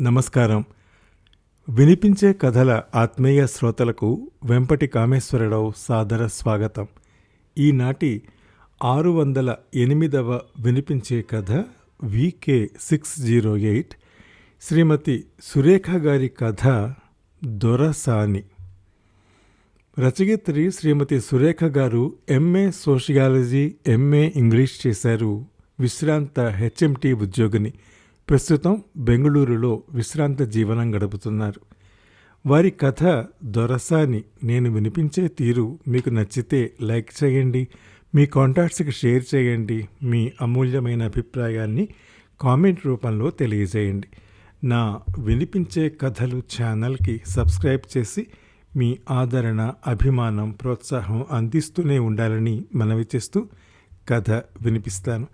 నమస్కారం. వినిపించే కథల ఆత్మీయ శ్రోతలకు వెంపటి కామేశ్వరరావు సాదర స్వాగతం. ఈనాటి ఆరు వందల ఎనిమిదవ వినిపించే కథ వికే సిక్స్ జీరో ఎయిట్ శ్రీమతి సురేఖ గారి కథ దొరసాని. రచయిత్రి శ్రీమతి సురేఖ గారు ఎంఏ సోషియాలజీ ఎంఏ ఇంగ్లీష్ చేశారు. విశ్రాంత హెచ్ఎంటీ ఉద్యోగిని. ప్రస్తుతం బెంగళూరులో విశ్రాంత జీవనం గడుపుతున్నారు. వారి కథ దొరసాని నేను వినిపించే తీరు మీకు నచ్చితే లైక్ చేయండి మీ కాంటాక్ట్స్కి షేర్ చేయండి మీ అమూల్యమైన అభిప్రాయాన్ని కామెంట్ రూపంలో తెలియజేయండి. నా వినిపించే కథలు ఛానల్కి సబ్స్క్రైబ్ చేసి మీ ఆదరణ అభిమానం ప్రోత్సాహం అందిస్తూనే ఉండాలని మనవి చేస్తూ కథ వినిపిస్తాను.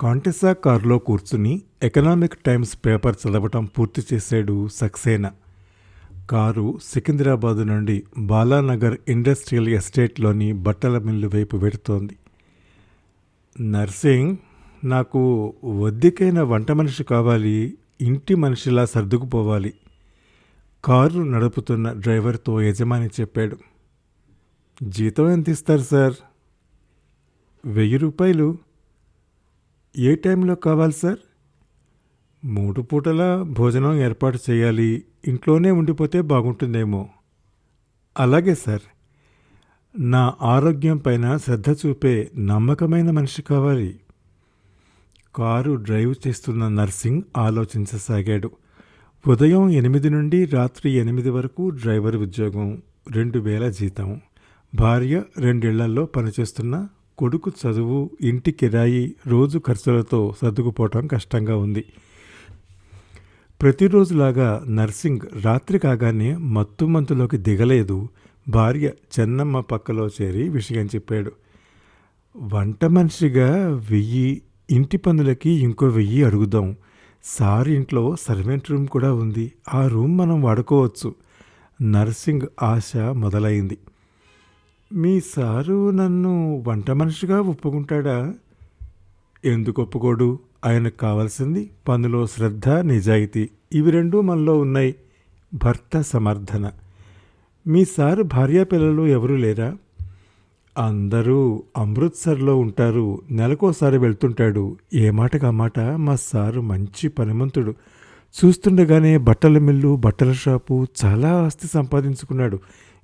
కాంటెసా కారులో కూర్చుని ఎకనామిక్ టైమ్స్ పేపర్ చదవటం పూర్తి చేశాడు సక్సేనా. కారు సికింద్రాబాద్ నుండి బాలానగర్ ఇండస్ట్రియల్ ఎస్టేట్లోని బట్టల మిల్లు వైపు వెడుతోంది. నర్సింగ్ నాకు వద్దికైన వంట మనిషి కావాలి ఇంటి మనిషిలా సర్దుకుపోవాలి కారు నడుపుతున్న డ్రైవర్తో యజమాని చెప్పాడు. జీతం ఎంత ఇస్తారు సార్? వెయ్యి రూపాయలు. ఏ టైంలో కావాలి సార్? మూడు పూటల భోజనం ఏర్పాటు చేయాలి. ఇంట్లోనే ఉండిపోతే బాగుంటుందేమో. అలాగే సార్ నా ఆరోగ్యం పైన శ్రద్ధ చూపే నమ్మకమైన మనిషి కావాలి. కారు డ్రైవ్ చేస్తున్న నర్సింగ్ ఆలోచించసాగాడు. ఉదయం ఎనిమిది నుండి రాత్రి ఎనిమిది వరకు డ్రైవర్ ఉద్యోగం రెండు వేల జీతం. భార్య రెండేళ్ళలో పనిచేస్తున్న కొడుకు చదువు ఇంటి కిరాయి రోజు ఖర్చులతో సర్దుకుపోవటం కష్టంగా ఉంది. ప్రతిరోజులాగా నర్సింగ్ రాత్రి కాగానే మత్తుమంతులోకి దిగలేదు. భార్య చెన్నమ్మ పక్కలో చేరి విషయం చెప్పాడు. వంట మనిషిగా వెయ్యి ఇంటి పనులకి ఇంకో వెయ్యి అడుగుదాం. సార్ ఇంట్లో సర్వెంట్ రూమ్ కూడా ఉంది. ఆ రూమ్ మనం వాడుకోవచ్చు. నర్సింగ్ ఆశ మొదలైంది. మీ సారు నన్ను వంట మనిషిగా ఒప్పుకుంటాడా? ఎందుకు ఒప్పుకోడు? ఆయనకు కావాల్సింది పనులో శ్రద్ధ నిజాయితీ. ఇవి రెండూ మనలో ఉన్నాయి. భర్త సమర్థన. మీ సారు భార్యా పిల్లలు ఎవరూ లేరా? అందరూ అమృత్సర్లో ఉంటారు. నెలకోసారి వెళ్తుంటాడు. ఏ మాటకు మాట? మా సారు మంచి పనిమంతుడు. చూస్తుండగానే బట్టల మిల్లు బట్టల షాపు చాలా ఆస్తి సంపాదించుకున్నాడు.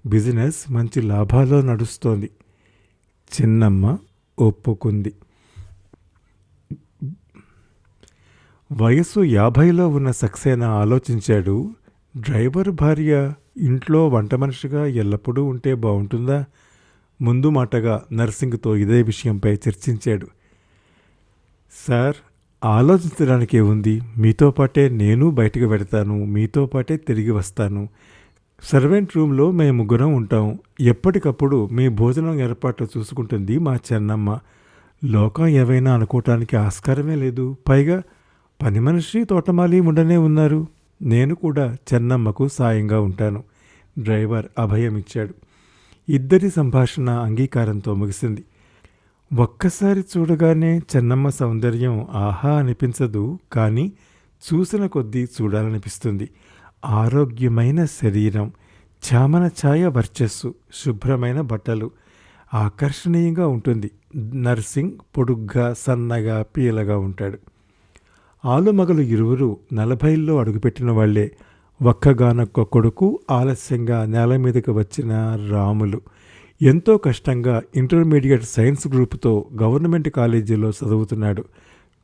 బిజినెస్ మంచి లాభాల్లో నడుస్తోంది. చిన్నమ్మ ఒప్పుకుంది. వయసు యాభైలో ఉన్న సక్సేనా ఆలోచించాడు డ్రైవర్ భార్య ఇంట్లో వంట మనిషిగా ఎల్లప్పుడూ ఉంటే బాగుంటుందా? ముందు మాటగా నర్సింగ్తో ఇదే విషయంపై చర్చించాడు. సార్ ఆలోచించడానికే ఉంది. మీతో పాటే నేను బయటకు పెడతాను మీతో పాటే తిరిగి వస్తాను. సర్వెంట్ రూమ్లో మేము ముగ్గురం ఉంటాం. ఎప్పటికప్పుడు మీ భోజనం ఏర్పాట్లు చూసుకుంటుంది మా చెన్నమ్మ. లోకం ఏవైనా అనుకోవటానికి ఆస్కారమే లేదు. పైగా పని మనిషి తోటమాలి ఉండనే ఉన్నారు. నేను కూడా చెన్నమ్మకు సాయంగా ఉంటాను. డ్రైవర్ అభయం ఇచ్చాడు. ఇద్దరి సంభాషణ అంగీకారంతో ముగిసింది. ఒక్కసారి చూడగానే చెన్నమ్మ సౌందర్యం ఆహా అనిపించదు కానీ చూసిన కొద్దీ చూడాలనిపిస్తుంది. ఆరోగ్యమైన శరీరం చామన ఛాయ వర్చస్సు శుభ్రమైన బట్టలు ఆకర్షణీయంగా ఉంటుంది. నర్సింగ్ పొడుగ్గా సన్నగా పీలగా ఉంటాడు. ఆలుమగలు ఇరువురు నలభైల్లో అడుగుపెట్టిన వాళ్ళే ఒక్కగానొక్క కొడుకు ఆలస్యంగా నేల మీదకి వచ్చిన రాములు. ఎంతో కష్టంగా ఇంటర్మీడియట్ సైన్స్ గ్రూప్తో గవర్నమెంట్ కాలేజీలో చదువుతున్నాడు.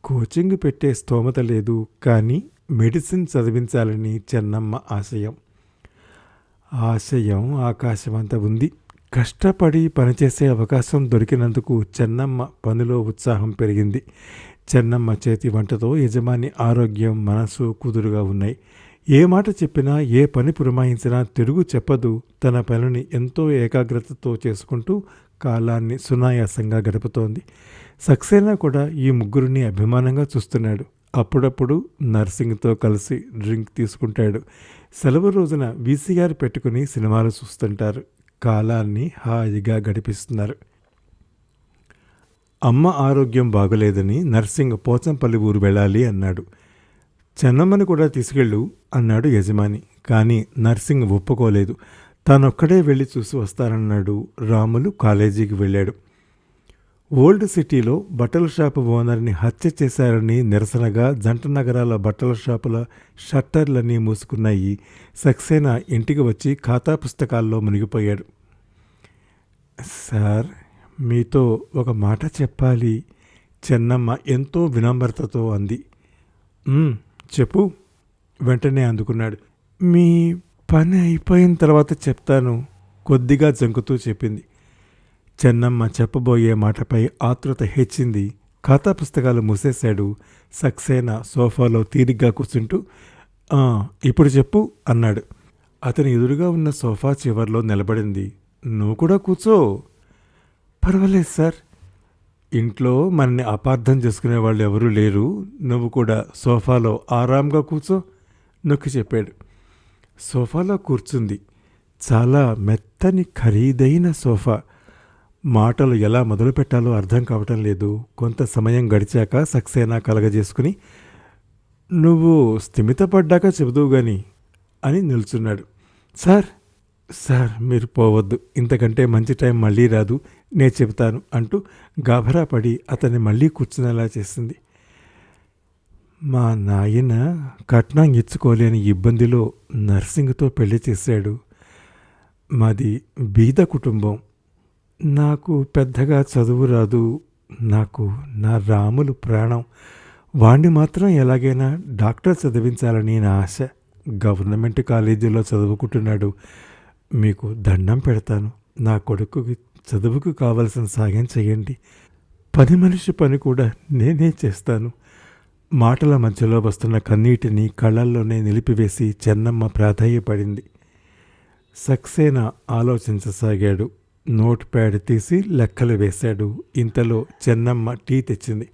కోచింగ్ పెట్టే స్తోమత లేదు కానీ మెడిసిన్ చదివించాలని చెన్నమ్మ ఆశయం. ఆశయం ఆకాశమంత ఉంది. కష్టపడి పనిచేసే అవకాశం దొరికినందుకు చెన్నమ్మ పనిలో ఉత్సాహం పెరిగింది. చెన్నమ్మ చేతి వంటతో యజమాని ఆరోగ్యం మనసు కుదురుగా ఉన్నాయి. ఏ మాట చెప్పినా ఏ పని పురమాయించినా తిరుగు చెప్పదు. తన పనిని ఎంతో ఏకాగ్రతతో చేసుకుంటూ కాలాన్ని సునాయాసంగా గడుపుతోంది. సక్సేనా కూడా ఈ ముగ్గురిని అభిమానంగా చూస్తున్నాడు. అప్పుడప్పుడు నర్సింగ్తో కలిసి డ్రింక్ తీసుకుంటాడు. సెలవు రోజున వీసీఆర్ పెట్టుకుని సినిమాలు చూస్తుంటారు. కాలాన్ని హాయిగా గడిపిస్తున్నారు. అమ్మ ఆరోగ్యం బాగలేదని నర్సింగ్ పోచంపల్లి ఊరు వెళ్ళాలి అన్నాడు. చెన్నమ్మని కూడా తీసుకెళ్ళు అన్నాడు యజమాని. కానీ నర్సింగ్ ఒప్పుకోలేదు. తానొక్కడే వెళ్ళి చూసి వస్తానన్నాడు. రాములు కాలేజీకి వెళ్ళాడు. ఓల్డ్ సిటీలో బట్టల షాపు ఓనర్ని హత్య చేశారని నిరసనగా జంట నగరాల బట్టల షాపుల షట్టర్లన్నీ మూసుకున్నాయి. సక్సేనా ఇంటికి వచ్చి ఖాతా పుస్తకాల్లో మునిగిపోయాడు. సార్ మీతో ఒక మాట చెప్పాలి. చెన్నమ్మ ఎంతో వినమ్రతతో అంది. చెప్పు. వెంటనే అందుకున్నాడు. మీ పని అయిపోయిన తర్వాత చెప్తాను కొద్దిగా జంకుతూ చెప్పింది. చెన్నమ్మ చెప్పబోయే మాటపై ఆతృత హెచ్చింది. ఖాతా పుస్తకాలు మూసేశాడు. సక్సేనా సోఫాలో తీరిగ్గా కూర్చుంటూ ఇప్పుడు చెప్పు అన్నాడు. అతని ఎదురుగా ఉన్న సోఫా చివర్లో నిలబడింది. నువ్వు కూడా కూర్చో. పర్వాలేదు సార్. ఇంట్లో మనని అపార్థం చేసుకునే వాళ్ళు ఎవరూ లేరు. నువ్వు కూడా సోఫాలో ఆరాంగా కూర్చో నొక్కి చెప్పాడు. సోఫాలో కూర్చుంది. చాలా మెత్తని ఖరీదైన సోఫా. మాటలు ఎలా మొదలుపెట్టాలో అర్థం కావటం లేదు. కొంత సమయం గడిచాక సక్సేనా కలగజేసుకుని నువ్వు స్థిమితపడ్డాక చెబుదువు గాని అని నిల్చున్నాడు. సార్ సార్ మీరు పోవద్దు. ఇంతకంటే మంచి టైం మళ్ళీ రాదు. నే చెబుతాను అంటూ గాభరా పడి అతన్ని మళ్ళీ కూర్చునేలా చేసింది. మా నాయన కట్నం ఇచ్చుకోలేని ఇబ్బందిలో నర్సింగ్తో పెళ్ళి చేశాడు. మాది బీద కుటుంబం. నాకు పెద్దగా చదువు రాదు నాకు నా రాములు ప్రాణం. వాణ్ణి మాత్రం ఎలాగైనా డాక్టర్ చదివించాలని నా ఆశ. గవర్నమెంట్ కాలేజీలో చదువుకుంటున్నాడు. మీకు దండం పెడతాను. నా కొడుకుకి చదువుకు కావలసిన సాయం చేయండి. పని మనిషి పని కూడా నేనే చేస్తాను. మాటల మధ్యలో వస్తున్న కన్నీటిని కళ్ళల్లోనే నిలిపివేసి చెన్నమ్మ ప్రాధాయపడింది. సక్సేనా ఆలోచించసాగాడు. నోట్ ప్యాడ్ తీసి లెక్కలు వేశాడు. ఇంతలో చెన్నమ్మ టీ తెచ్చింది.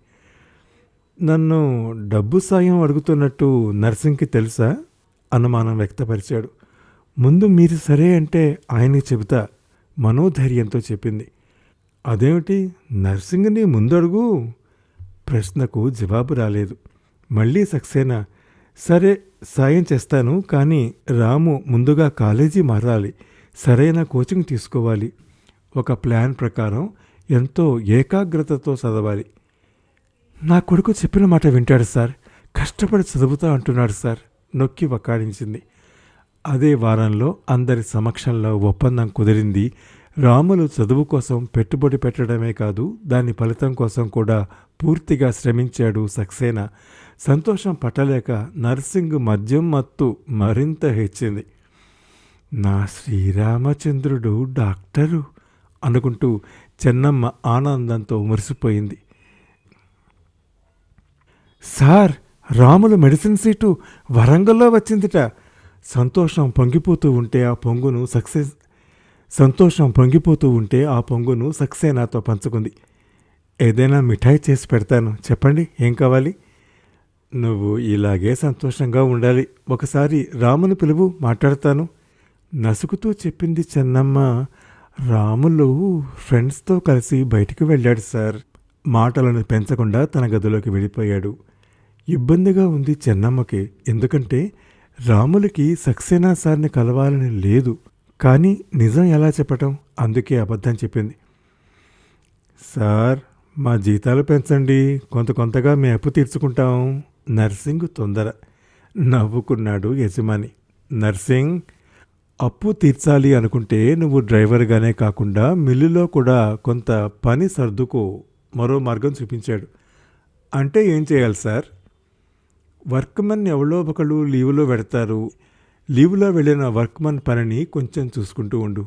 నన్ను డబ్బు సాయం అడుగుతున్నట్టు నర్సింగ్కి తెలుసా? అనుమానం వ్యక్తపరిచాడు. ముందు మీరు సరే అంటే ఆయనకి చెబుతా మనోధైర్యంతో చెప్పింది. అదేమిటి? నర్సింగ్ని ముందడుగు? ప్రశ్నకు జవాబు రాలేదు. మళ్ళీ సక్సేనా? సరే సాయం చేస్తాను కానీ రాము ముందుగా కాలేజీ మారాలి. సరైన కోచింగ్ తీసుకోవాలి. ఒక ప్లాన్ ప్రకారం ఎంతో ఏకాగ్రతతో చదవాలి. నా కొడుకు చెప్పిన మాట వింటాడు సార్. కష్టపడి చదువుతా అంటున్నాడు సార్. నొక్కి వక్కాడించింది అదే వారంలో అందరి సమక్షంలో ఒప్పందం కుదిరింది. రాములు చదువు కోసం పెట్టుబడి పెట్టడమే కాదు దాని ఫలితం కోసం కూడా పూర్తిగా శ్రమించాడు సక్సేనా. సంతోషం పట్టలేక నర్సింగ్ మద్యం మత్తు మరింత హెచ్చింది. నా శ్రీరామచంద్రుడు డాక్టరు. అనుకుంటూ చెన్నమ్మ ఆనందంతో మురిసిపోయింది. సార్ రాములు మెడిసిన్ సీటు వరంగల్లో వచ్చిందిట. సంతోషం పొంగిపోతూ ఉంటే ఆ పొంగును సక్సెస్ సంతోషం పొంగిపోతూ ఉంటే ఆ పొంగును సక్సేనాతో పంచుకుంది. ఏదైనా మిఠాయి చేసి పెడతాను. చెప్పండి ఏం కావాలి? నువ్వు ఇలాగే సంతోషంగా ఉండాలి. ఒకసారి రాముని పిలువు మాట్లాడతాను. నసుకుతూ చెప్పింది చెన్నమ్మ రాములు ఫ్రెండ్స్తో కలిసి బయటికి వెళ్ళాడు సార్. మాటలను పెంచకుండా తన గదిలోకి వెళ్ళిపోయాడు. ఇబ్బందిగా ఉంది చెన్నమ్మకి. ఎందుకంటే రాములకి సక్సేనా సార్ని కలవాలని లేదు. కానీ నిజం ఎలా చెప్పటం? అందుకే అబద్ధం చెప్పింది. సార్ మా జీతాలు పెంచండి. కొంత కొంతగా మీ అప్పు తీర్చుకుంటాం. నర్సింగ్ తొందర. నవ్వుకున్నాడు యజమాని. నర్సింగ్ అప్పు తీర్చాలి అనుకుంటే నువ్వు డ్రైవర్గానే కాకుండా మిల్లులో కూడా కొంత పని సర్దుకు మరో మార్గం చూపించాడు. అంటే ఏం చేయాలి సార్? వర్క్మెన్ ఎవరో ఒకళ్ళు లీవులో పెడతారు. లీవులో వెళ్ళిన వర్క్మన్ పనిని కొంచెం చూసుకుంటూ ఉండు.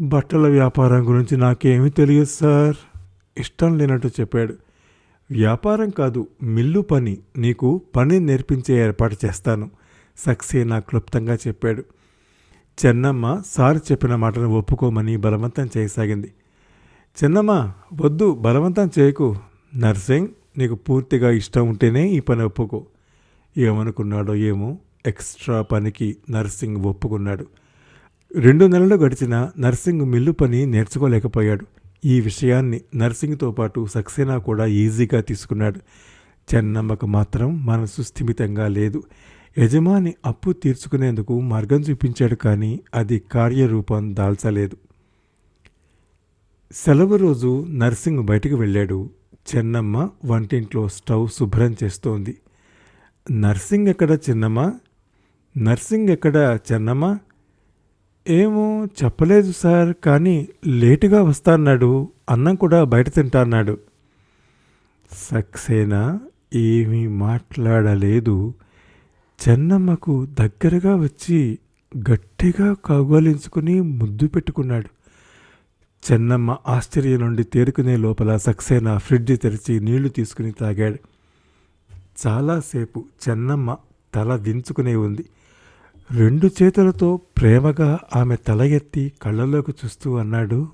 బట్టల వ్యాపారం గురించి నాకేమీ తెలియదు సార్. ఇష్టం లేనట్టు చెప్పాడు. వ్యాపారం కాదు మిల్లు పని. నీకు పని నేర్పించే ఏర్పాటు చేస్తాను. సక్సేనా క్లుప్తంగా చెప్పాడు. చెన్నమ్మ సార్ చెప్పిన మాటను ఒప్పుకోమని బలవంతం చేయసాగింది. చెన్నమ్మ వద్దు బలవంతం చేయకు. నర్సింగ్ నీకు పూర్తిగా ఇష్టం ఉంటేనే ఈ పని ఒప్పుకో. ఏమనుకున్నాడో ఏమో ఎక్స్ట్రా పనికి నర్సింగ్ ఒప్పుకున్నాడు. రెండు నెలలు గడిచిన నర్సింగ్ మిల్లు పని నేర్చుకోలేకపోయాడు. ఈ విషయాన్ని నర్సింగ్తో పాటు సక్సేనా కూడా ఈజీగా తీసుకున్నాడు. చెన్నమ్మకు మాత్రం మనసు స్థిమితంగా లేదు. యజమాని అప్పు తీర్చుకునేందుకు మార్గం చూపించాడు కానీ అది కార్యరూపం దాల్చలేదు. సెలవు రోజు నర్సింగ్ బయటకు వెళ్ళాడు. చెన్నమ్మ వంటింట్లో స్టవ్ శుభ్రం చేస్తోంది. నర్సింగ్ ఎక్కడ చిన్నమ్మ? నర్సింగ్ ఎక్కడ చెన్నమ్మ? ఏమో చెప్పలేదు సార్ కానీ లేటుగా వస్తాన్నాడు. అన్నం కూడా బయట తింటాన్నాడు. సక్సేనా? ఏమీ మాట్లాడలేదు. చెన్నమ్మకు దగ్గరగా వచ్చి గట్టిగా కౌగలించుకుని ముద్దు పెట్టుకున్నాడు. చెన్నమ్మ ఆశ్చర్యం నుండి తేరుకునే లోపల సక్సేనా ఫ్రిడ్జ్ తెరిచి నీళ్ళు తీసుకుని తాగాడు. చాలాసేపు చెన్నమ్మ తల దించుకునే ఉంది. రెండు చేతులతో ప్రేమగా ఆమె తల ఎత్తి కళ్ళలోకి చూస్తూ అన్నాడు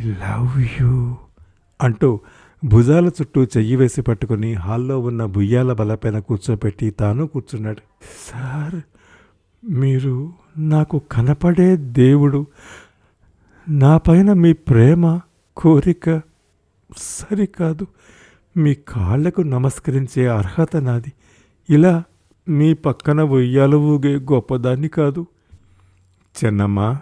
ఐ లవ్ యూ అంటూ భుజాల చుట్టూ చెయ్యి వేసి పట్టుకుని హాల్లో ఉన్న బుయ్యాల బలపైన కూర్చోపెట్టి తాను కూర్చున్నాడు. సార్ మీరు నాకు కనపడే దేవుడు. నా పైన మీ ప్రేమ కోరిక సరికాదు. మీ కాళ్ళకు నమస్కరించే అర్హత నాది. ఇలా మీ పక్కన ఉయ్యాల ఊగే గొప్పదాన్ని కాదు. చెన్నమ్మ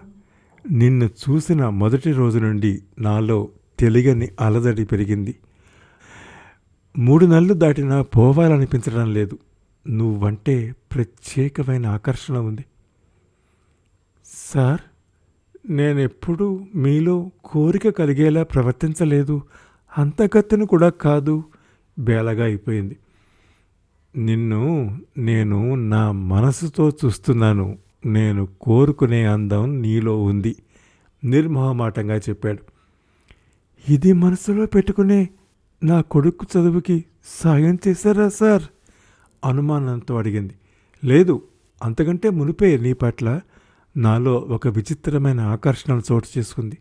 నిన్ను చూసిన మొదటి రోజు నుండి నాలో తెలియని అలజడి పెరిగింది. మూడు నెలలు దాటినా పోవాలనిపించడం లేదు. నువ్వంటే ప్రత్యేకమైన ఆకర్షణ ఉంది. సార్ నేనెప్పుడూ మీలో కోరిక కలిగేలా ప్రవర్తించలేదు. అంతకత్తెను కూడా కాదు. బేలగా అయిపోయింది. నిన్ను నేను నా మనసుతో చూస్తున్నాను. నేను కోరుకునే అందం నీలో ఉంది. నిర్మోహమాటంగా చెప్పాడు. ఇది మనసులో పెట్టుకునే నా కొడుకు చదువుకి సాయం చేశారా సార్? అనుమానంతో అడిగింది. లేదు అంతకంటే మునిపే నీ పట్ల నాలో ఒక విచిత్రమైన ఆకర్షణ చోటు చేసుకుంది.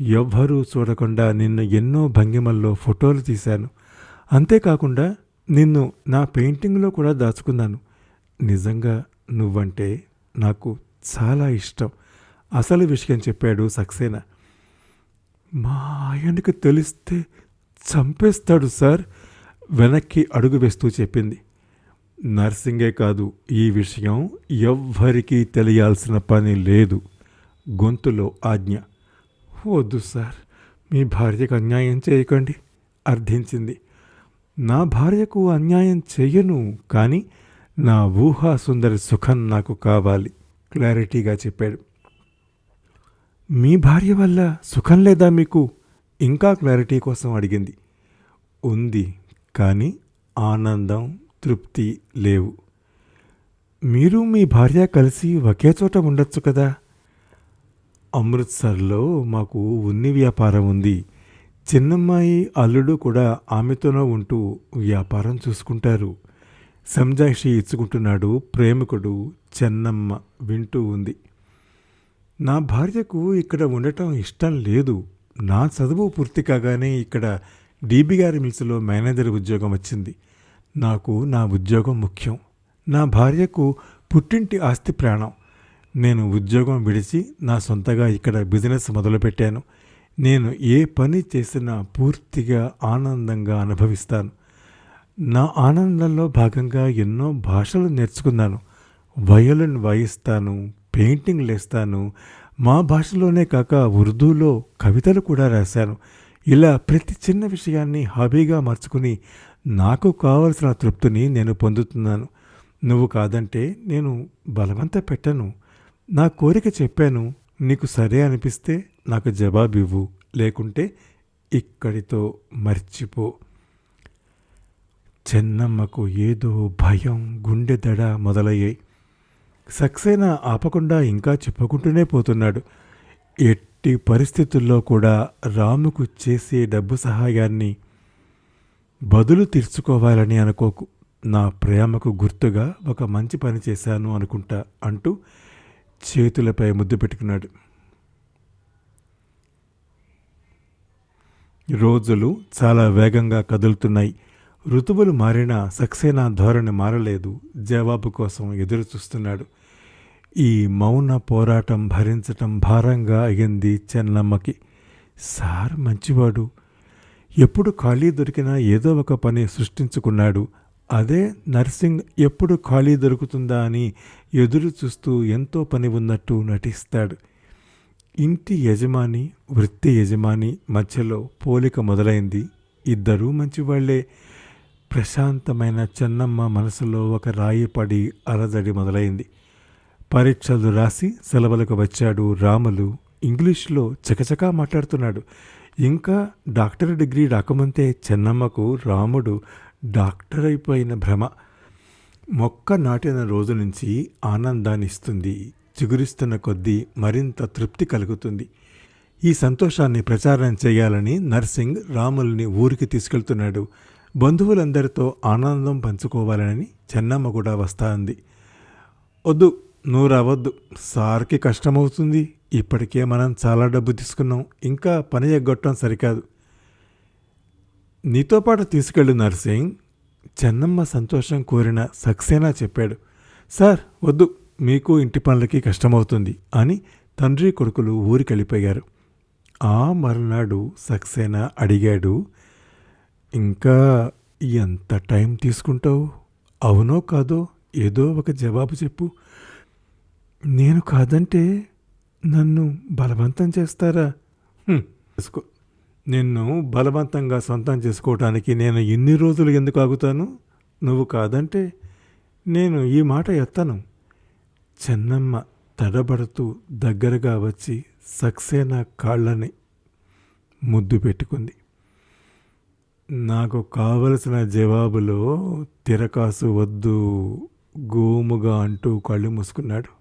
ఎవ్వరూ చూడకుండా నిన్ను ఎన్నో భంగిమల్లో ఫోటోలు తీశాను. అంతేకాకుండా నిన్ను నా పెయింటింగ్లో కూడా దాచుకున్నాను. నిజంగా నువ్వంటే నాకు చాలా ఇష్టం. అసలు విషయం చెప్పాడు సక్సేనా. మా ఆయనకు తెలిస్తే చంపేస్తాడు సార్? వెనక్కి అడుగు వేస్తూ చెప్పింది. నర్సింగే కాదు ఈ విషయం ఎవ్వరికీ తెలియాల్సిన పని లేదు. గొంతులో ఆజ్ఞ. వద్దు సార్ మీ భార్యకు అన్యాయం చేయకండి అర్థించింది. నా భార్యకు అన్యాయం చెయ్యను కానీ నా ఊహా సుందరి సుఖం నాకు కావాలి క్లారిటీగా చెప్పాడు. మీ భార్య వల్ల సుఖం లేదా మీకు? ఇంకా క్లారిటీ కోసం అడిగింది. ఉంది కానీ ఆనందం తృప్తి లేవు. మీరు మీ భార్య కలిసి ఒకే చోట ఉండొచ్చు కదా? అమృత్సర్లో మాకు ఉన్ని వ్యాపారం ఉంది. చిన్నమ్మాయి అల్లుడు కూడా ఆమెతోనో ఉంటూ వ్యాపారం చూసుకుంటారు. సంజాయిషి ఇచ్చుకుంటున్నాడు ప్రేమికుడు చెన్నమ్మ వింటూ ఉంది. నా భార్యకు ఇక్కడ ఉండటం ఇష్టం లేదు. నా చదువు పూర్తి కాగానే ఇక్కడ డీబీ గారి మిల్స్లో మేనేజర్ ఉద్యోగం వచ్చింది. నాకు నా ఉద్యోగం ముఖ్యం. నా భార్యకు పుట్టింటి ఆస్తి ప్రాణం. నేను ఉద్యోగం విడిచి నా సొంతగా ఇక్కడ బిజినెస్ మొదలుపెట్టాను. నేను ఏ పని చేసినా పూర్తిగా ఆనందంగా అనుభవిస్తాను. నా ఆనందంలో భాగంగా ఎన్నో భాషలు నేర్చుకున్నాను. వయోలిన్ వాయిస్తాను పెయింటింగ్ లేస్తాను మా భాషలోనే కాక ఉర్దూలో కవితలు కూడా రాశాను. ఇలా ప్రతి చిన్న విషయాన్ని హాబీగా మార్చుకుని నాకు కావలసిన తృప్తిని నేను పొందుతున్నాను. నువ్వు కాదంటే నేను బలవంత పెట్టను. నా కోరిక చెప్పాను. నీకు సరే అనిపిస్తే నాకు జవాబు ఇవ్వు లేకుంటే ఇక్కడితో మర్చిపో. చెన్నమ్మకు ఏదో భయం గుండె దడ మొదలయ్యాయి. సక్సేనా ఆపకుండా ఇంకా చెప్పుకుంటూనే పోతున్నాడు. ఎట్టి పరిస్థితుల్లో కూడా రాముకు చేసే డబ్బు సహాయాన్ని బదులు తీర్చుకోవాలని అనుకోకు. నా ప్రేమకు గుర్తుగా ఒక మంచి పని చేశాను అనుకుంటా అంటూ చేతులపై ముద్దు పెట్టుకున్నాడు. రోజులు చాలా వేగంగా కదులుతున్నాయి. ఋతువులు మారినా సక్సేనా ధోరణి మారలేదు. జవాబు కోసం ఎదురు చూస్తున్నాడు ఈ మౌన పోరాటం భరించటం భారంగా అయ్యింది చెన్నమ్మకి. సార్ మంచివాడు. ఎప్పుడు ఖాళీ దొరికినా ఏదో ఒక పని సృష్టించుకున్నాడు. అదే నర్సింగ్ ఎప్పుడు ఖాళీ దొరుకుతుందా అని ఎదురు చూస్తూ ఎంతో పని ఉన్నట్టు నటిస్తాడు. ఇంటి యజమాని వృత్తి యజమాని మధ్యలో పోలిక మొదలైంది. ఇద్దరూ మంచివాళ్ళే. ప్రశాంతమైన చెన్నమ్మ మనసులో ఒక రాయి పడి అలజడి మొదలైంది. పరీక్షలు రాసి సెలవులకు వచ్చాడు రాములు. ఇంగ్లీష్లో చకచకా మాట్లాడుతున్నాడు. ఇంకా డాక్టర్ డిగ్రీ రాకముందే చెన్నమ్మకు రాముడు డాక్టర్ అయిపోయిన భ్రమ. మొక్క నాటిన రోజు నుంచి ఆనందాన్ని ఇస్తుంది. చిగురిస్తున్న కొద్దీ మరింత తృప్తి కలుగుతుంది. ఈ సంతోషాన్ని ప్రచారం చేయాలని నర్సింగ్ రాముల్ని ఊరికి తీసుకెళ్తున్నాడు. బంధువులందరితో ఆనందం పంచుకోవాలని చెన్నమ్మ కూడా వస్తా అంది వద్దు నువ్వు రావద్దు సార్కి కష్టమవుతుంది. ఇప్పటికే మనం చాలా డబ్బు తీసుకున్నాం. ఇంకా పని ఎగ్గొట్టడం సరికాదు. నీతో పాటు తీసుకెళ్ళు నర్సింగ్. చెన్నమ్మ సంతోషం కోరిన సక్సేనా చెప్పాడు. సార్ వద్దు. మీకు ఇంటి పనులకి కష్టమవుతుంది అని తండ్రి కొడుకులు ఊరికెళ్ళిపోయారు ఆ మరునాడు సక్సేనా అడిగాడు ఇంకా ఎంత టైం తీసుకుంటావు? అవునో కాదో ఏదో ఒక జవాబు చెప్పు. నేను కాదంటే నన్ను బలవంతం చేస్తారా? చేసుకో నిన్ను బలవంతంగా సొంతం చేసుకోవటానికి నేను ఎన్ని రోజులు ఎందుకు ఆగుతాను? నువ్వు కాదంటే నేను ఈ మాట ఎత్తను. చెన్నమ్మ తడబడుతూ దగ్గరగా వచ్చి సక్సేనా కాళ్ళని ముద్దు పెట్టుకుంది. నాకు కావలసిన జవాబులో తిరకాసు వద్దు గోముగా అంటూ కళ్ళు మూసుకున్నాడు.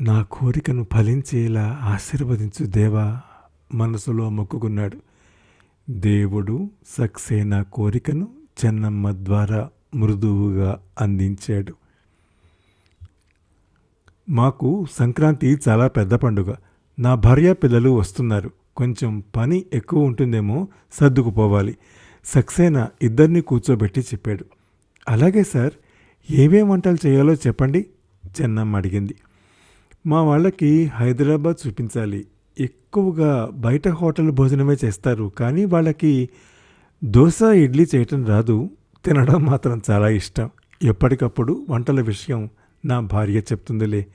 నా కోరికను ఫలించేలా ఆశీర్వదించు దేవా మనసులో మొక్కుకున్నాడు. దేవుడు సక్సేనా కోరికను చెన్నమ్మ ద్వారా మృదువుగా అందించాడు. మాకు సంక్రాంతి చాలా పెద్ద పండుగ. నా భార్య పిల్లలు వస్తున్నారు. కొంచెం పని ఎక్కువ ఉంటుందేమో సర్దుకుపోవాలి. సక్సేనా ఇద్దరిని కూర్చోబెట్టి చెప్పాడు. అలాగే సార్ ఏమేం వంటలు చేయాలో చెప్పండి? చెన్నమ్మ అడిగింది. మా వాళ్ళకి హైదరాబాద్ చూపించాలి. ఎక్కువగా బయట హోటల్ భోజనమే చేస్తారు. కానీ వాళ్ళకి దోశ ఇడ్లీ చేయటం రాదు. తినడం మాత్రం చాలా ఇష్టం. ఎప్పటికప్పుడు వంటల విషయం నా భార్య చెప్తుందిలే.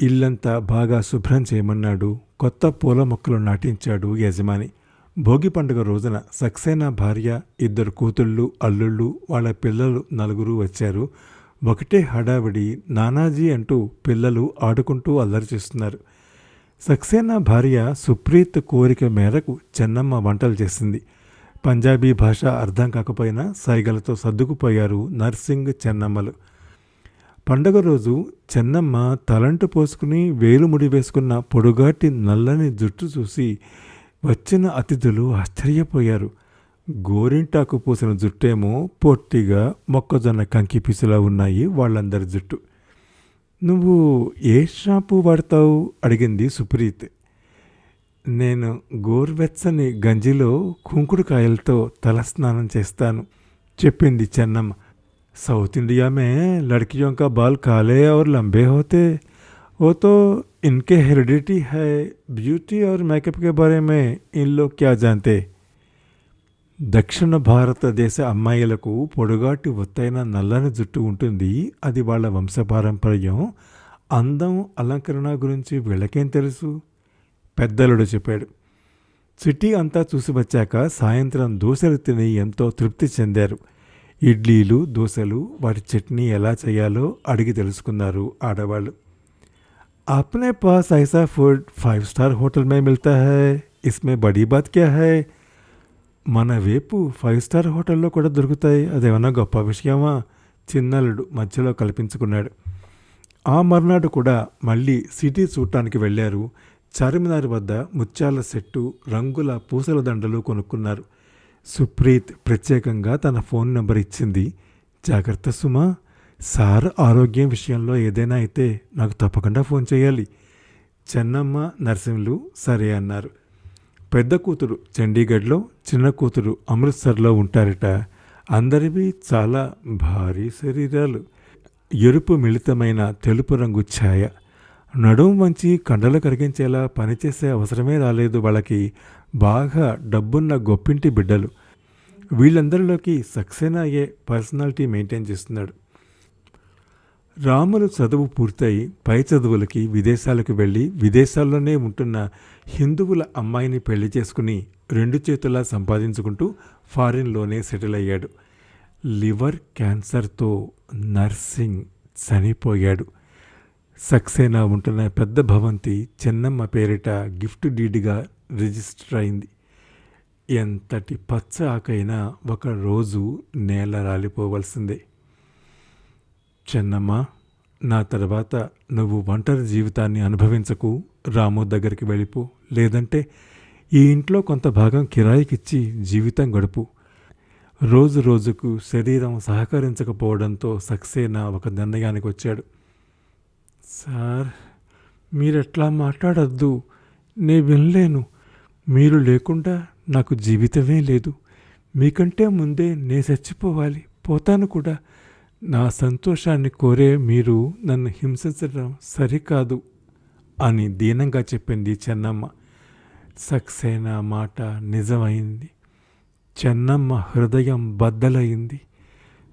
ఇల్లంతా బాగా శుభ్రం చేయమన్నాడు. కొత్త పూల మొక్కలు నాటించాడు యజమాని. భోగి పండుగ రోజున సక్సేనా భార్య ఇద్దరు కూతుళ్ళు అల్లుళ్ళు వాళ్ళ పిల్లలు నలుగురు వచ్చారు. ఒకటే హడావిడి నానాజీ అంటూ పిల్లలు ఆడుకుంటూ అల్లరి చేస్తున్నారు. సక్సేనా భార్య సుప్రీత్ కోరిక మేరకు చెన్నమ్మ వంటలు చేసింది. పంజాబీ భాష అర్థం కాకపోయినా సైగలతో సర్దుకుపోయారు నర్సింగ్ చెన్నమ్మలు. పండగ రోజు చెన్నమ్మ తలంటు పోసుకుని వేలుముడి వేసుకున్న పొడుగాటి నల్లని జుట్టు చూసి వచ్చిన అతిథులు ఆశ్చర్యపోయారు. గోరింటాకు పూసిన జుట్టేమో పొట్టిగా మొక్కజొన్న కంకి పిసిలా ఉన్నాయి వాళ్ళందరి జుట్టు నువ్వు ఏ షాంపూ వాడతావు అడిగింది సుప్రీత్ నేను గోరువెచ్చని గంజిలో కుంకుడుకాయలతో తలస్నానం చేస్తాను చెప్పింది చెన్నమ్మ साउथ इंडिया में लड़कियों का बाल काले और लंबे होते वो तो इनके हेरिडिटी है ब्यूटी और मेकअप के बारे में इन लोग क्या जानते దక్షిణ భారతదేశ అమ్మాయిలకు పొడుగాటి ఒత్తైన నల్లని జుట్టు ఉంటుంది అది వాళ్ళ వంశపారంపర్యం అందం అలంకరణ గురించి వీళ్ళకేం తెలుసు పెద్దలుడు చెప్పాడు సిటీ అంతా చూసి వచ్చాక సాయంత్రం దోశలు తిని ఎంతో తృప్తి చెందారు ఇడ్లీలు దోశలు వాటి చట్నీ ఎలా చేయాలో అడిగి తెలుసుకున్నారు ఆడవాళ్ళు अपने पास ऐसा फूड फाइव स्टार होटल में मिलता है इसमें बड़ी बात क्या है మన వైపు ఫైవ్ స్టార్ హోటల్లో కూడా దొరుకుతాయి. అదేమన్నా గొప్ప విషయమా? చిన్నలుడు మధ్యలో కల్పించుకున్నాడు. ఆ మర్నాడు కూడా మళ్ళీ సిటీ చూడటానికి వెళ్ళారు. చార్మినార్ వద్ద ముత్యాల సెట్టు రంగుల పూసల దండలు కొనుక్కున్నారు. సుప్రీత్ ప్రత్యేకంగా తన ఫోన్ నెంబర్ ఇచ్చింది. జాగ్రత్త సుమా సార్ ఆరోగ్యం విషయంలో ఏదైనా అయితే నాకు తప్పకుండా ఫోన్ చేయాలి. చెన్నమ్మ నరసింహులు సరే అన్నారు. పెద్ద కూతురు చండీగఢ్లో చిన్న కూతురు అమృత్సర్లో ఉంటారట. అందరివి చాలా భారీ శరీరాలు. ఎరుపు మిళితమైన తెలుపు రంగు ఛాయ. నడుం వంచి కండలు కరిగించేలా పనిచేసే అవసరమే రాలేదు వాళ్ళకి. బాగా డబ్బున్న గొప్పింటి బిడ్డలు. వీళ్ళందరిలోకి సక్సేనా అయ్యే పర్సనాలిటీ మెయింటైన్ చేస్తున్నాడు. రాములు చదువు పూర్తయి పై చదువులకి విదేశాలకు వెళ్ళి విదేశాల్లోనే ఉంటున్న హిందువుల అమ్మాయిని పెళ్ళి చేసుకుని రెండు చేతులా సంపాదించుకుంటూ ఫారిన్లోనే సెటిల్ అయ్యాడు. లివర్ క్యాన్సర్తో నర్సింగ్ చనిపోయాడు. సక్సేనా ఉంటున్న పెద్ద భవంతి చెన్నమ్మ పేరిట గిఫ్ట్ డీడ్గా రిజిస్టర్ అయింది. ఎంతటి పచ్చ ఆకైనా ఒక రోజు నేల రాలిపోవలసిందే. చెన్నమ్మ నా తర్వాత నువ్వు ఒంటరి జీవితాన్ని అనుభవించకు రాము దగ్గరికి వెళ్ళిపో. లేదంటే ఈ ఇంట్లో కొంత భాగం కిరాయికిచ్చి జీవితం గడుపు. రోజు రోజుకు శరీరం సహకరించకపోవడంతో సక్సేనా ఒక నిర్ణయానికి వచ్చాడు సార్ మీరెట్లా మాట్లాడద్దు? నే వినలేను. మీరు లేకుండా నాకు జీవితమే లేదు. మీకంటే ముందే నే చచ్చిపోవాలి. పోతాను కూడా. నా సంతోషాన్ని కోరే మీరు నన్ను హింసించడం సరికాదు అని దీనంగా చెప్పింది చెన్నమ్మ. సక్సేనా మాట నిజమైంది. చెన్నమ్మ హృదయం బద్దలయింది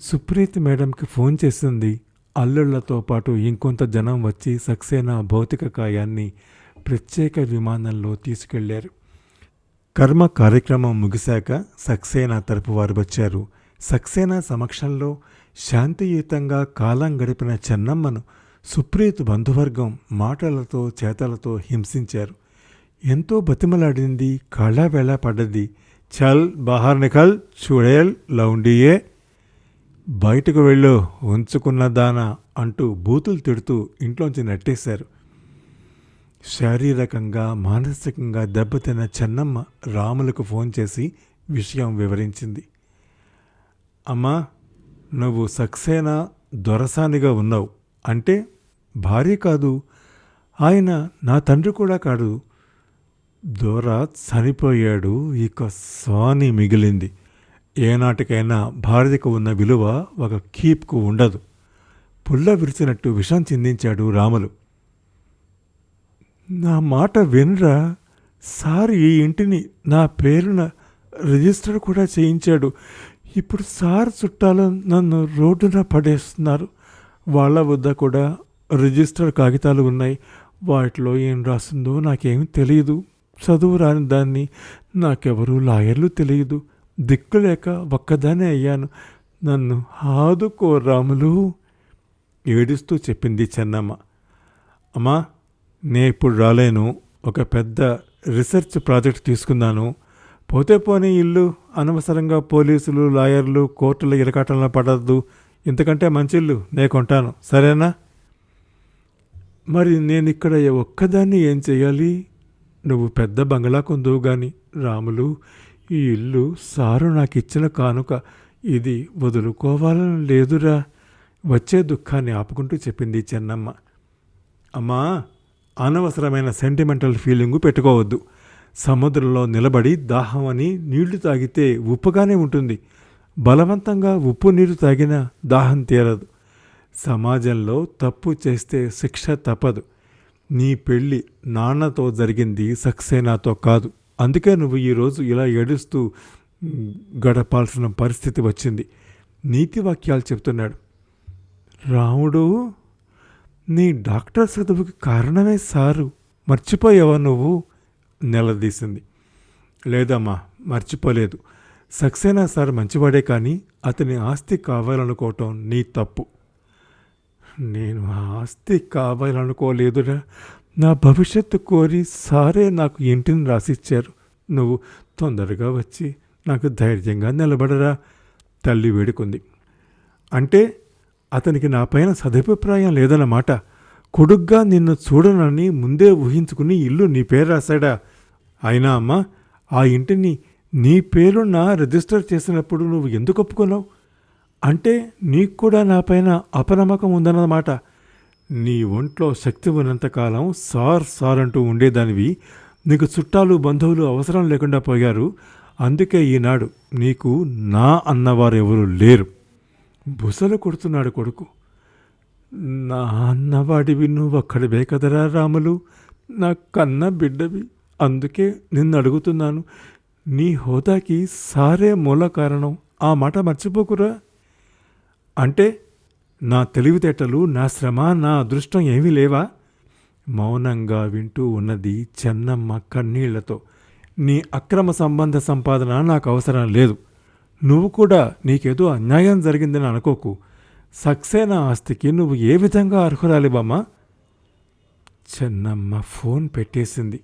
సుప్రీత్ మేడంకి ఫోన్ చేసింది. అల్లుళ్ళతో పాటు ఇంకొంత జనం వచ్చి సక్సేనా భౌతిక కాయాన్ని ప్రత్యేక విమానంలో తీసుకెళ్ళారు. కర్మ కార్యక్రమం ముగిశాక సక్సేనా తరపు వారు వచ్చారు. సక్సేనా సమక్షంలో శాంతియుతంగా కాలం గడిపిన చెన్నమ్మను సుప్రీత్ బంధువర్గం మాటలతో చేతలతో హింసించారు. ఎంతో బతిమలాడింది కాళ్ళావేళ పడ్డది. చల్ బహార్ నిఖల్ చూడేల్ లౌండియే. బయటకు వెళ్ళు ఉంచుకున్న దానా అంటూ బూతులు తిడుతూ ఇంట్లోంచి నెట్టేశారు. శారీరకంగా మానసికంగా దెబ్బతిన్న చెన్నమ్మ రాములకు ఫోన్ చేసి విషయం వివరించింది. అమ్మా నువ్వు సక్సేనా దొరసానిగా ఉన్నావు అంటే భార్య కాదు ఆయన నా తండ్రి కూడా కాదు. దొర చనిపోయాడు ఇక స్వాని మిగిలింది. ఏనాటికైనా భార్యకు ఉన్న విలువ ఒక కీప్కు ఉండదు. పుల్ల విరిచినట్టు విషం చిందించాడు రాములు. నా మాట వినరా? సార్ ఈ ఇంటిని నా పేరున రిజిస్టర్ కూడా చేయించాడు. ఇప్పుడు సార్ చుట్టాలు నన్ను రోడ్డున పడేస్తున్నారు. వాళ్ళ వద్ద కూడా రిజిస్టర్ కాగితాలు ఉన్నాయి. వాటిలో ఏం రాసిందో నాకేం తెలియదు చదువు రాని దాన్ని నాకెవరు లాయర్లు తెలియదు దిక్కు లేక ఒక్కదానే అయ్యాను. నన్ను ఆదుకో రాములు ఏడుస్తూ చెప్పింది చెన్నమ్మ. అమ్మా నే ఇప్పుడు రాలేను. ఒక పెద్ద రీసెర్చ్ ప్రాజెక్ట్ తీసుకున్నాను. పోతే పోనీ ఇల్లు అనవసరంగా పోలీసులు లాయర్లు కోర్టుల ఇరకాటంలో పడద్దు. ఇంతకంటే మంచి ఇల్లు నే కొంటాను. సరేనా? మరి నేను ఇక్కడ ఒక్కదాన్ని ఏం చేయాలి నువ్వు పెద్ద బంగ్లా కొందువు గాని రాములు. ఈ ఇల్లు సారు నాకు ఇచ్చిన కానుక. ఇది వదులుకోవాలని లేదురా. వచ్చే దుఃఖాన్ని ఆపుకుంటూ చెప్పింది చెన్నమ్మ. అమ్మా అనవసరమైన సెంటిమెంటల్ ఫీలింగు పెట్టుకోవద్దు. సముద్రంలో నిలబడి దాహం అని నీళ్ళు తాగితే ఉప్పుగానే ఉంటుంది. బలవంతంగా ఉప్పు నీరు తాగినా దాహం తీరదు. సమాజంలో తప్పు చేస్తే శిక్ష తప్పదు. నీ పెళ్ళి నాన్నతో జరిగింది సక్సేనాతో కాదు. అందుకే నువ్వు ఈరోజు ఇలా ఏడుస్తూ గడపాల్సిన పరిస్థితి వచ్చింది. నీతి వాక్యాలు చెప్తున్నాడు. రాముడు నీ డాక్టర్ చదువుకి కారణమే సారు. మర్చిపోయావా నువ్వు? నిలదీసింది. లేదమ్మా మర్చిపోలేదు. సక్సేనా సార్ మంచివాడే కానీ అతని ఆస్తి కావాలనుకోవటం నీ తప్పు. నేను ఆ ఆస్తి కావాలనుకోలేదురా. నా భవిష్యత్తు కోరి సారే నాకు ఇంటిని రాసిచ్చారు. నువ్వు తొందరగా వచ్చి నాకు ధైర్యంగా నిలబడరా తల్లి వేడుకుంది. అంటే అతనికి నా పైన సదభిప్రాయం లేదన్నమాట. కొడుగ్గా నిన్ను చూడనని ముందే ఊహించుకుని ఇల్లు నీ పేరు రాశాడా? అయినా అమ్మా ఆ ఇంటిని నీ పేరున్న రిజిస్టర్ చేసినప్పుడు నువ్వు ఎందుకు ఒప్పుకున్నావు? అంటే నీకు కూడా నాపైన అపనమ్మకం ఉందన్నమాట. నీ ఒంట్లో శక్తి ఉన్నంతకాలం సార్ సార్ అంటూ ఉండేదానివి. నీకు చుట్టాలు బంధువులు అవసరం లేకుండా పోయారు. అందుకే ఈనాడు నీకు నా అన్నవారు ఎవరు లేరు. బుసలు కొడుతున్నాడు కొడుకు. నా అన్నవాడివి నువ్వు అక్కడివే కదరా రాములు? నా కన్న బిడ్డవి. అందుకే నిన్ను అడుగుతున్నాను. నీ హోదాకి సారే మూల కారణం. ఆ మాట మర్చిపోకురా. అంటే నా తెలివితేటలు నా శ్రమ నా అదృష్టం ఏమీ లేవా? మౌనంగా వింటూ ఉన్నది చెన్నమ్మ కన్నీళ్ళతో. నీ అక్రమ సంబంధ సంపాదన నాకు అవసరం లేదు. నువ్వు కూడా నీకేదో అన్యాయం జరిగిందని అనుకోకు. సక్సేనా ఆస్తికి నువ్వు ఏ విధంగా అర్హురాలి బామ్మ చెన్నమ్మ ఫోన్ పెట్టేసింది.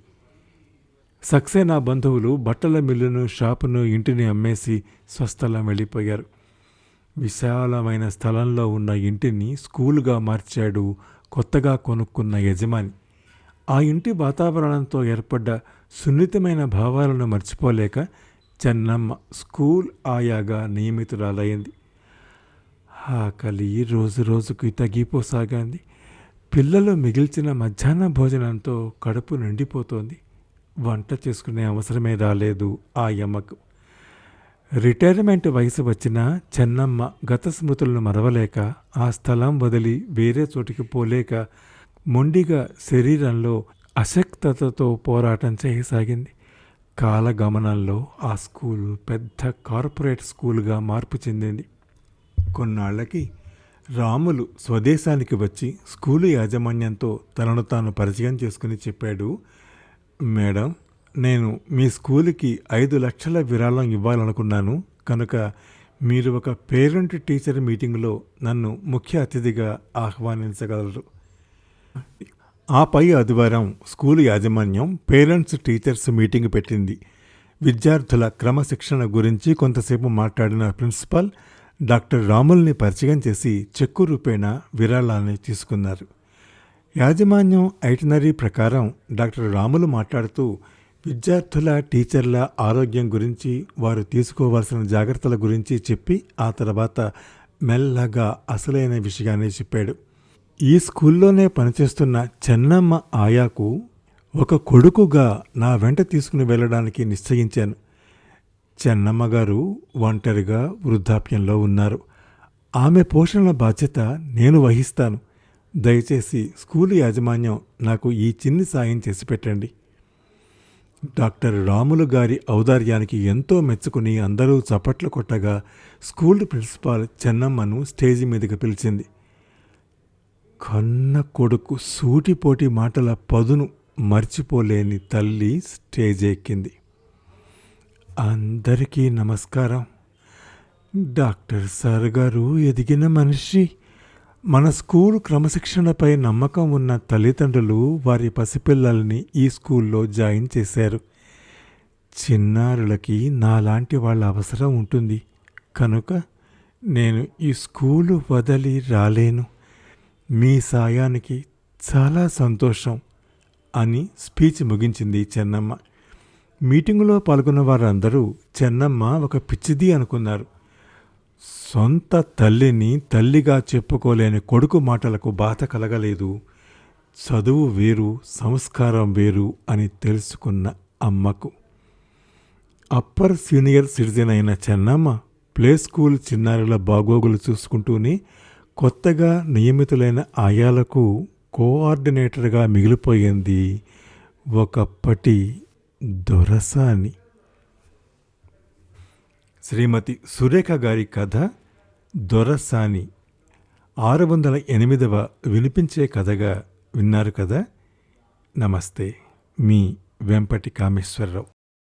సక్సేనా బంధువులు బట్టల మిల్లును షాపును ఇంటిని అమ్మేసి స్వస్థలం వెళ్ళిపోయారు. విశాలమైన స్థలంలో ఉన్న ఇంటిని స్కూలుగా మార్చాడు కొత్తగా కొనుక్కున్న యజమాని. ఆ ఇంటి వాతావరణంతో ఏర్పడ్డ సున్నితమైన భావాలను మర్చిపోలేక చెన్నమ్మ స్కూల్ ఆయాగా నియమితురాలయ్యింది ఆకలి రోజు రోజుకి తగ్గిపోసాగాంది. పిల్లలు మిగిల్చిన మధ్యాహ్న భోజనంతో కడుపు నిండిపోతోంది. వంట చేసుకునే అవసరమే రాలేదు ఆ యమ్మకు రిటైర్మెంట్ వయసు వచ్చిన చెన్నమ్మ గత స్మృతులను మరవలేక ఆ స్థలం వదిలి వేరే చోటికి పోలేక మొండిగా శరీరంలో అశక్తతతో పోరాటం చేయసాగింది. కాలగమనంలో ఆ స్కూల్ పెద్ద కార్పొరేట్ స్కూల్గా మార్పు చెందింది. కొన్నాళ్ళకి రాములు స్వదేశానికి వచ్చి స్కూలు యాజమాన్యంతో తనను తాను పరిచయం చేసుకుని చెప్పాడు మేడం నేను మీ స్కూల్కి ఐదు లక్షల విరాళం ఇవ్వాలనుకున్నాను. కనుక మీరు ఒక పేరెంట్ టీచర్ మీటింగ్లో నన్ను ముఖ్య అతిథిగా ఆహ్వానించగలరు. ఆ పై ఆదివారం స్కూల్ యాజమాన్యం పేరెంట్స్ టీచర్స్ మీటింగ్ పెట్టింది. విద్యార్థుల క్రమశిక్షణ గురించి కొంతసేపు మాట్లాడిన ప్రిన్సిపాల్ డాక్టర్ రాముల్ని పరిచయం చేసి చెక్కు రూపేణ విరాళాన్ని తీసుకున్నారు. యాజమాన్యం ఐటనరీ ప్రకారం డాక్టర్ రాములు మాట్లాడుతూ విద్యార్థుల టీచర్ల ఆరోగ్యం గురించి వారు తీసుకోవాల్సిన జాగ్రత్తల గురించి చెప్పి ఆ తర్వాత మెల్లగా అసలైన విషయాన్ని చెప్పాడు. ఈ స్కూల్లోనే పనిచేస్తున్న చెన్నమ్మ ఆయాకు ఒక కొడుకుగా నా వెంట తీసుకుని వెళ్ళడానికి నిశ్చయించాను. చెన్నమ్మ గారు ఒంటరిగా వృద్ధాప్యంలో ఉన్నారు. ఆమె పోషణ బాధ్యత నేను వహిస్తాను. దయచేసి స్కూలు యాజమాన్యం నాకు ఈ చిన్ని సాయం చేసి పెట్టండి. డాక్టర్ రాములు గారి ఔదార్యానికి ఎంతో మెచ్చుకుని అందరూ చప్పట్లు కొట్టగా స్కూల్ ప్రిన్సిపాల్ చెన్నమ్మను స్టేజి మీదకి పిలిచింది. కన్న కొడుకు సూటిపోటి మాటల పదును మర్చిపోలేని తల్లి స్టేజ్ ఎక్కింది. అందరికీ నమస్కారం. డాక్టర్ సార్ గారు ఎదిగిన మనిషి మన స్కూల్ క్రమశిక్షణపై నమ్మకం ఉన్న తల్లిదండ్రులు వారి పసిపిల్లల్ని ఈ స్కూల్లో జాయిన్ చేశారు. చిన్నారులకి నాలాంటి వాళ్ళ అవసరం ఉంటుంది. కనుక నేను ఈ స్కూలు వదిలి రాలేను. మీ సాయానికి చాలా సంతోషం అని స్పీచ్ ముగించింది చెన్నమ్మ. మీటింగులో పాల్గొన్న వారందరూ చెన్నమ్మ ఒక పిచ్చిది అనుకున్నారు. సొంత తల్లిని తల్లిగా చెప్పుకోలేని కొడుకు మాటలకు బాధ కలగలేదు. చదువు వేరు సంస్కారం వేరు అని తెలుసుకున్న అమ్మకు. అప్పర్ సీనియర్ సిటిజన్ అయిన చెన్నమ్మ ప్లే స్కూల్ చిన్నారుల బాగోగులు చూసుకుంటూనే కొత్తగా నియమితులైన ఆయాలకు కోఆర్డినేటర్గా మిగిలిపోయింది. ఒకప్పటి దొరసాని శ్రీమతి సురేఖ గారి కథ దొరసాని. ఆరు వందల ఎనిమిదవ వినిపించే కథగా విన్నారు కదా? నమస్తే మీ వెంపటి కామేశ్వరరావు.